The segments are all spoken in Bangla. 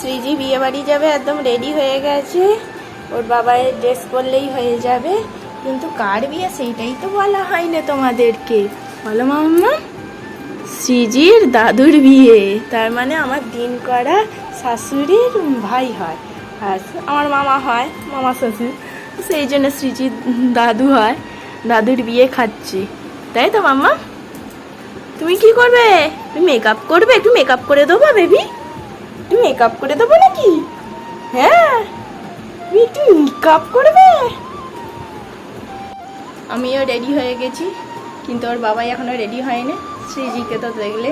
শ্রীজি বিয়ে বাড়ি যাবে, একদম রেডি হয়ে গেছে। ওর বাবার ড্রেস পরলেই হয়ে যাবে। কিন্তু কার বিয়ে, সেইটাই তো বলা হয় না তোমাদেরকে। বলো মাম্মা শ্রীজির দাদুর বিয়ে। তার মানে আমার দিন করা শাশুড়ির ভাই হয়। আর আমার মামা হয়, মামা শ্বশুর। সেই জন্য শ্রীজির দাদু হয়, দাদুর বিয়ে খাচ্ছি। তাই তো মাম্মা তুমি কি করবে? তুমি মেকআপ করবে? একটু মেকআপ করে দেবো বেবি একটু মেকআপ করে দেবো নাকি? হ্যাঁ তুমি একটু মেকআপ করবে? আমিও রেডি হয়ে গেছি কিন্তু ওর বাবাই এখনও রেডি হয়নি শ্রীজিকে তো দেখলে।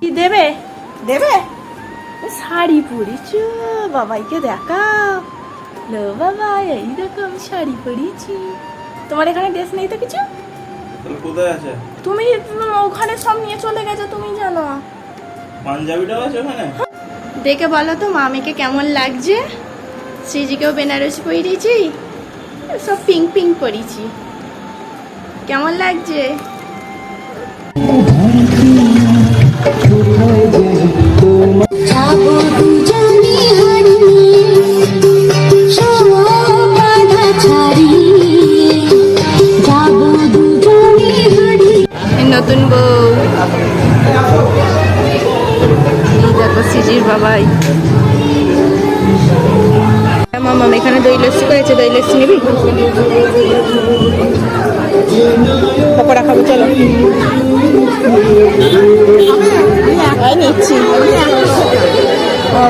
কি দেবে? দেবে? শাড়ি পরেছ বাবাইকে দেখাও। লো বাবা এই দেখো আমি শাড়ি পরেছি। তোমার এখানে ড্রেস নেই তো কিছু? কোথায় আছে? তুমি ওখানে সব নিয়ে চলে গেছো তুমি জানো। পাঞ্জাবিটাও আছে ওখানে? দেখে বলো তো মামিকে কেমন লাগছে? শ্রীজিকেও বেনারসি পরিয়েছি সব পিঙ্ক পিঙ্ক পরিয়েছি কেমন লাগছে? নতুন বউ। দেখো সিজির বাবাই মামা এখানে দই লস্যি করেছে দই লস্যি নিবি পকোড়া খাব চলো নিচ্ছি ও,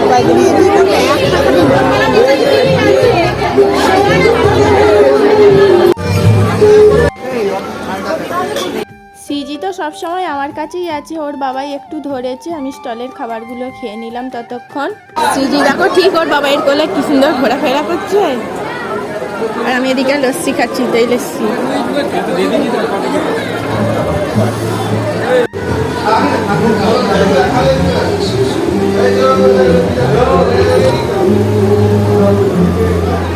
সিজি তো সবসময় আমার কাছেই আছে। ওর বাবাই একটু ধরেছে, আমি স্টলের খাবারগুলো খেয়ে নিলাম ততক্ষণ। সিজি, দেখো ঠিক ওর বাবাইয়ের কোলে কি সুন্দর ঘোরাফেরা করছে। আর আমি এদিকে লস্যি খাচ্ছি তাই লস্যি।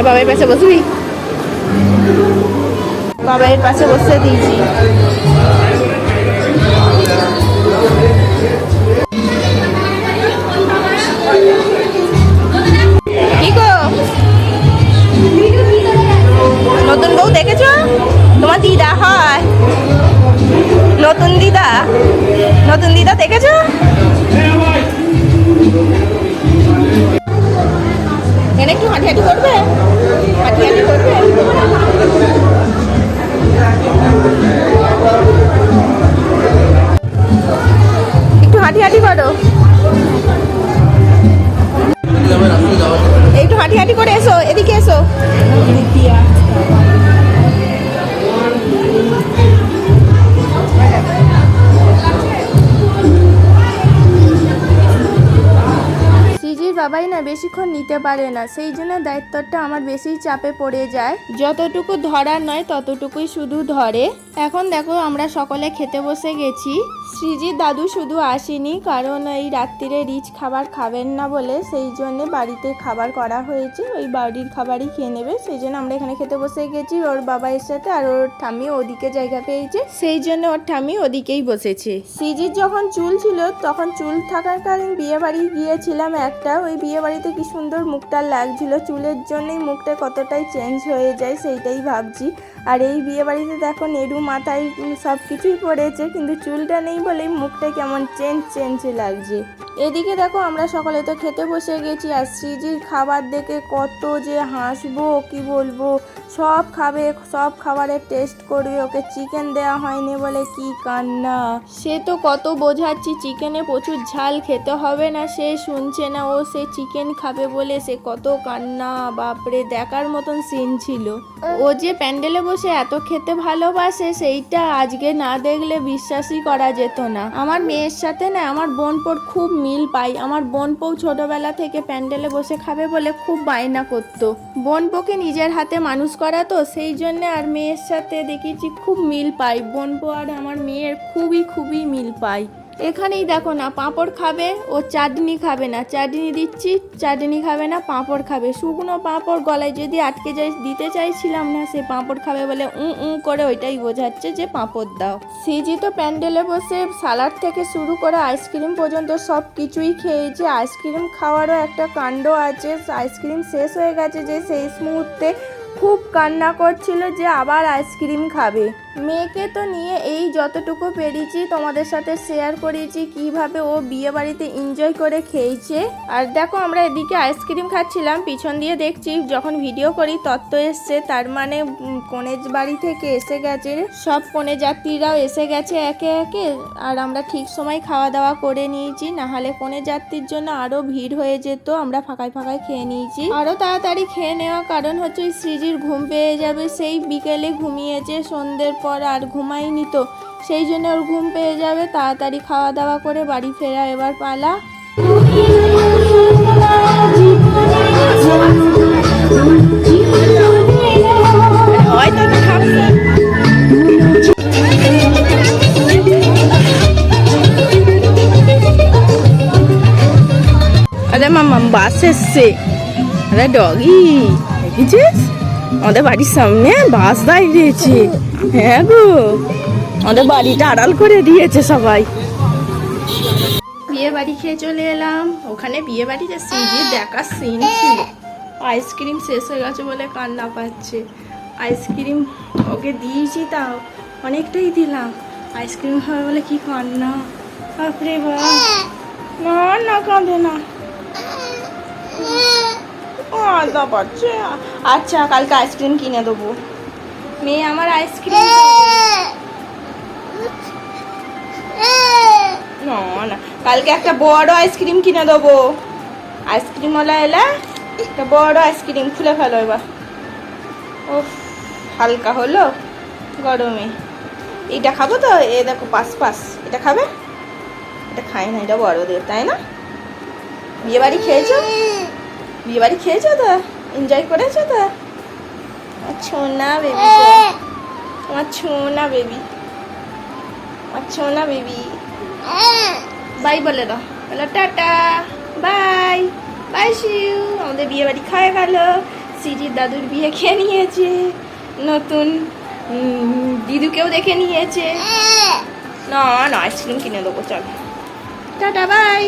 বাবাইয়ের পাশে বসবি? বাবাইয়ের পাশে বসে দিয়েছি। নতুন বউ দেখেছ? তোমার দিদা হয়। নতুন দিদা? নতুন দিদা দেখেছ? এখানে একটু হাঁটি হাঁটি করবে? সিজির বাবাই না বেশিক্ষণ নিতে পারে না, সেই জন্য দায়িত্বটা আমার বেশি চাপে পড়ে যায়। যতটুকু ধরার নয়, ততটুকুই শুধু ধরে। এখন দেখো আমরা সকলে খেতে বসে গেছি। শ্রীজির দাদু শুধু আসেনি, কারণ এই রাত্রিরে রিচ খাবার খাবেন না বলে সেই জন্য বাড়িতে খাবার করা হয়েছে। ওই বাড়ির খাবারই খেয়ে নেবে, সেই জন্য আমরা এখানে খেতে বসে গেছি। ওর বাবার সাথে আর ওর ঠাম্মি ওদিকে জায়গা পেয়েছে, সেই জন্য ওর ঠাম্মি ওদিকেই বসেছে। সিজির যখন চুল ছিল, তখন চুল থাকাকালীন বিয়ে বাড়ি গিয়েছিলাম একটা, ওই বিয়ে বাড়িতে কি সুন্দর মুখটা লাগছিল? চুলের জন্যই মুখটা কতটাই চেঞ্জ হয়ে যায় সেইটাই ভাবছি। আর এই বিয়ে বাড়িতে দেখো নেড়ু মাথায় সব কিছুই পড়েছে, কিন্তু চুলটা নেই বলেই মুখটা কেমন চেঞ্জ চেঞ্জ লাগছে। এদিকে দেখো, আমরা সকালে তো খেতে বসে গেছি আর শ্রীজির খাবার দেখে কত যে হাসবো, কি বলব? সব খাবে, সব খাবারের টেস্ট করবে, ওকে চিকেন দেওয়া হয়নি বলে কি কান্না? সে তো কত বোঝাচ্ছি চিকেনে প্রচুর ঝাল খেতে হবে না, সে শুনছে না, ও সে চিকেন খাবে বলে সে কত কান্না, বাপরে, দেখার মতন সিন ছিল। ও যে প্যান্ডেলে বসে এত খেতে ভালোবাসে, সেইটা আজকে না দেখলে বিশ্বাসই করা যেত না। আমার মেয়ের সাথে না, আমার বোনপোর খুব মিল পাই। আমার বোন বোনপো ছোটবেলা থেকে প্যান্ডেলে বসে খাবে বলে খুব বায়না করতো। বোনপোকে নিজের হাতে মানুষ করা তো সেই জন্যে আর মেয়ের সাথে দেখেছি খুব মিল পাই। বোন বোনপো আর আমার মেয়ের খুবই খুবই মিল পাই। এখানেই দেখো না, পাঁপড় খাবে ও চাটনি খাবে না। চাটনি দিচ্ছি, চাটনি খাবে না, পাঁপড় খাবে। শুকনো পাঁপড় গলায় যদি আটকে যাই দিতে চাইছিলাম না, সে পাঁপড় খাবে বলে উ উ করে ওইটাই বোঝাচ্ছে যে পাঁপড় দাও। সিজি তো প্যান্ডেলে বসে সালাড থেকে শুরু করে আইসক্রিম পর্যন্ত সব কিছুই খেয়েছে। আইসক্রিম খাওয়ারও একটা কাণ্ড আছে, আইসক্রিম শেষ হয়ে গেছে যে, শেষ মুহূর্তে খুব কান্না করছিল যে আবার আইসক্রিম খাবে। মেয়েকে তো নিয়ে এই যতটুকু পেরেছি তোমাদের সাথে শেয়ার করেছি, কীভাবে ও বিয়ে বাড়িতে এনজয় করে খেয়েছে। আর দেখো আমরা এদিকে আইসক্রিম খাচ্ছিলাম, পিছন দিয়ে দেখছি যখন ভিডিও করি তত্ত্ব এসছে, তার মানে কনের বাড়ি থেকে এসে গেছে। সব কনে যাত্রীরাও এসে গেছে একে একে, আর আমরা ঠিক সময় খাওয়া দাওয়া করে নিয়েছি, নাহলে কনে যাত্রীর জন্য আরও ভিড় হয়ে যেত, আমরা ফাঁকায় ফাঁকায় খেয়ে নিয়েছি। আরও তাড়াতাড়ি খেয়ে নেওয়া কারণ হচ্ছে ওই সৃজির ঘুম পেয়ে যাবে, সেই বিকেলে ঘুমিয়েছে, সন্ধ্যের পর আর ঘুমায়নি তো। সেই জন্য ওর ঘুম পেয়ে যাবে, তাড়াতাড়ি খাওয়া দাওয়া করে বাড়ি ফেরা এবার পালা। আরে বাস এসছে। ডগি দেখেছিস? আমাদের বাড়ির সামনে বাস দাঁড়িয়েছে। হ্যাঁ গো, আমাদের বাড়িটা আড়াল করে দিয়েছে সবাই। বিয়ে বাড়ি খেয়ে চলে এলাম। ওখানে বিয়ে বাড়িতে সিজি দেখার সিন ছিল। আইসক্রিম শেষ হয়ে গেছে বলে কান্না পাচ্ছে। আইসক্রিম ওকে দিয়েছি তাও, অনেকটাই দিলাম। আইসক্রিম হবে বলে কি কান্না? বাপরে বাপ। না না কাঁদে না। পাচ্ছে আচ্ছা কালকে আইসক্রিম কিনে দেবো। মেয়ে আমার আইসক্রিম না না। কালকে একটা বড় আইসক্রিম কিনে দেবো। আইসক্রিমওয়ালা এলে একটা বড় আইসক্রিম খুলে ফেলো এবার। ও হালকা হলো গরমে। এইটা খাব তো? এ দেখো পাস পাস। এটা খাবে? এটা খাই না এটা বড়দের তাই না? বিয়ে বাড়ি খেয়েছো? বিয়ে বাড়ি খেয়েছো তো? এনজয় করেছ তো? আমার ছোনা বেবি আমার ছোনা বেবি আমার ছোনা বেবি বাই বলে দাও। বলো টাটা। বাই বাই শিউ আমাদের বিয়ে বাড়ি খাওয়া গেল। সিজির দাদুর বিয়ে খেয়ে নিয়েছে। নতুন দিদুকেও দেখে নিয়েছে। না না আইসক্রিম কিনে দেবো চল। Tata bye